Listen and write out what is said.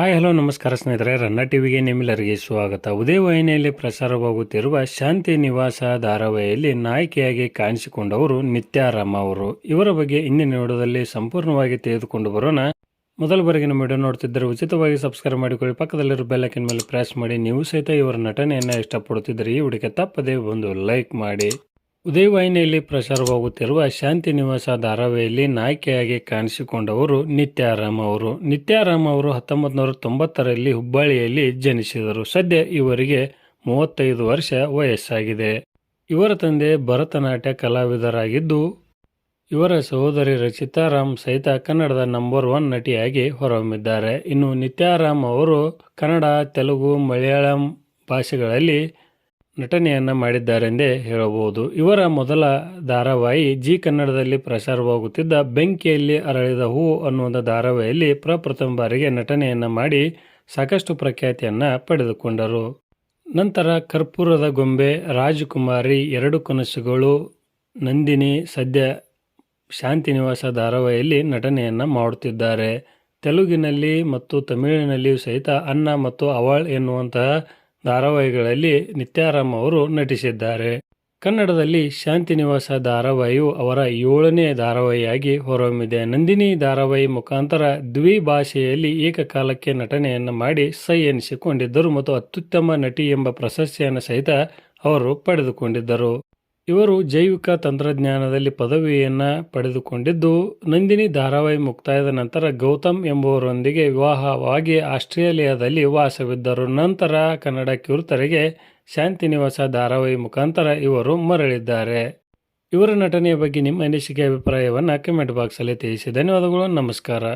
Hi, hello, ನಮಸ್ಕಾರ ಸ್ನೇಹಿತರೆ. ರನ್ನ ಟಿವಿಗೆ ನಿಮ್ಮೆಲ್ಲರಿಗೆ ಸ್ವಾಗತ. ಉದಯ ವಾಹಿನಿಯಲ್ಲಿ ಪ್ರಸಾರವಾಗುತ್ತಿರುವ ಶಾಂತಿ ನಿವಾಸ ಧಾರಾವಾಹಿಯಲ್ಲಿ ನಾಯಕಿಯಾಗಿ ಕಾಣಿಸಿಕೊಂಡವರು ನಿತ್ಯಾರಾಮ ಅವರು. ಇವರ ಬಗ್ಗೆ ಇಂದಿನ ವಿಡಿಯೋದಲ್ಲಿ ಸಂಪೂರ್ಣವಾಗಿ ತೆಗೆದುಕೊಂಡು ಬರೋಣ. ಮೊದಲ ಬಾರಿಗೆ ನಮ್ಮ ವಿಡಿಯೋ ನೋಡ್ತಿದ್ದರೆ ಉಚಿತವಾಗಿ ಸಬ್ಸ್ಕ್ರೈಬ್ ಮಾಡಿಕೊಳ್ಳಿ. ಪಕ್ಕದಲ್ಲಿರೋ ಬೆಲ್ಲೈಕನ್ ಮೇಲೆ ಪ್ರೆಸ್ ಮಾಡಿ. ನೀವು ಸಹಿತ ಇವರ ನಟನೆಯನ್ನು ಇಷ್ಟಪಡುತ್ತಿದ್ದರೆ ಈ ವಿಡಿಯೋಗೆ ತಪ್ಪದೇ ಒಂದು ಲೈಕ್ ಮಾಡಿ. ಉದಯ ವಾಹಿನಿಯಲ್ಲಿ ಪ್ರಸಾರವಾಗುತ್ತಿರುವ ಶಾಂತಿ ನಿವಾಸ ಧಾರಾವಾಹಿಯಲ್ಲಿ ನಾಯಕಿಯಾಗಿ ಕಾಣಿಸಿಕೊಂಡವರು ನಿತ್ಯಾರಾಮ್ ಅವರು. ನಿತ್ಯಾರಾಮ್ ಅವರು ಹತ್ತೊಂಬತ್ತು ನೂರ ತೊಂಬತ್ತರಲ್ಲಿ ಹುಬ್ಬಳ್ಳಿಯಲ್ಲಿ ಜನಿಸಿದರು. ಸದ್ಯ ಇವರಿಗೆ ಮೂವತ್ತೈದು ವರ್ಷ ವಯಸ್ಸಾಗಿದೆ. ಇವರ ತಂದೆ ಭರತನಾಟ್ಯ ಕಲಾವಿದರಾಗಿದ್ದು, ಇವರ ಸಹೋದರಿ ರಚಿತಾರಾಮ್ ಸಹಿತ ಕನ್ನಡದ ನಂಬರ್ ಒನ್ ನಟಿಯಾಗಿ ಹೊರಹೊಮ್ಮಿದ್ದಾರೆ. ಇನ್ನು ನಿತ್ಯಾರಾಮ್ ಅವರು ಕನ್ನಡ, ತೆಲುಗು, ಮಲಯಾಳಂ ಭಾಷೆಗಳಲ್ಲಿ ನಟನೆಯನ್ನ ಮಾಡಿದ್ದಾರೆಂದೇ ಹೇಳಬಹುದು. ಇವರ ಮೊದಲ ಧಾರಾವಾಹಿ ಜಿ ಕನ್ನಡದಲ್ಲಿ ಪ್ರಸಾರವಾಗುತ್ತಿದ್ದ ಬೆಂಕಿಯಲ್ಲಿ ಅರಳಿದ ಹೂವು ಅನ್ನುವಂಥ ಧಾರಾವಾಹಿಯಲ್ಲಿ ಪ್ರಪ್ರಥಮ ಬಾರಿಗೆ ನಟನೆಯನ್ನು ಮಾಡಿ ಸಾಕಷ್ಟು ಪ್ರಖ್ಯಾತಿಯನ್ನು ಪಡೆದುಕೊಂಡರು. ನಂತರ ಕರ್ಪೂರದ ಗೊಂಬೆ, ರಾಜಕುಮಾರಿ, ಎರಡು ಕನಸುಗಳು, ನಂದಿನಿ, ಸದ್ಯ ಶಾಂತಿ ನಿವಾಸ ಧಾರಾವಾಹಿಯಲ್ಲಿ ನಟನೆಯನ್ನು ಮಾಡುತ್ತಿದ್ದಾರೆ. ತೆಲುಗಿನಲ್ಲಿ ಮತ್ತು ತಮಿಳಿನಲ್ಲಿಯೂ ಸಹಿತ ಅನ್ನ ಮತ್ತು ಅವಳ್ ಎನ್ನುವಂತಹ ಧಾರಾವಾಹಿಗಳಲ್ಲಿ ನಿತ್ಯಾರಾಮ್ ಅವರು ನಟಿಸಿದ್ದಾರೆ. ಕನ್ನಡದಲ್ಲಿ ಶಾಂತಿ ನಿವಾಸ ಧಾರಾವಾಹಿಯು ಅವರ ಏಳನೇ ಧಾರಾವಾಹಿಯಾಗಿ ಹೊರಹೊಮ್ಮಿದೆ. ನಂದಿನಿ ಧಾರಾವಾಹಿ ಮುಖಾಂತರ ದ್ವಿಭಾಷೆಯಲ್ಲಿ ಏಕಕಾಲಕ್ಕೆ ನಟನೆಯನ್ನು ಮಾಡಿ ಸೈ ಎನಿಸಿಕೊಂಡಿದ್ದರು ಮತ್ತು ಅತ್ಯುತ್ತಮ ನಟಿ ಎಂಬ ಪ್ರಶಸ್ತಿಯನ್ನು ಸಹಿತ ಅವರು ಪಡೆದುಕೊಂಡಿದ್ದರು. ಇವರು ಜೈವಿಕ ತಂತ್ರಜ್ಞಾನದಲ್ಲಿ ಪದವಿಯನ್ನು ಪಡೆದುಕೊಂಡಿದ್ದು, ನಂದಿನಿ ಧಾರಾವಾಹಿ ಮುಕ್ತಾಯದ ನಂತರ ಗೌತಮ್ ಎಂಬುವರೊಂದಿಗೆ ವಿವಾಹವಾಗಿ ಆಸ್ಟ್ರೇಲಿಯಾದಲ್ಲಿ ವಾಸವಿದ್ದರು. ನಂತರ ಕನ್ನಡ ಕಿರುತರಿಗೆ ಶಾಂತಿ ನಿವಾಸ ಧಾರಾವಾಹಿ ಮುಖಾಂತರ ಇವರು ಮರಳಿದ್ದಾರೆ. ಇವರ ನಟನೆಯ ಬಗ್ಗೆ ನಿಮ್ಮ ಅನಿಸಿಕೆ, ಅಭಿಪ್ರಾಯವನ್ನು ಕಮೆಂಟ್ ಬಾಕ್ಸಲ್ಲಿ ತಿಳಿಸಿ. ಧನ್ಯವಾದಗಳು, ನಮಸ್ಕಾರ.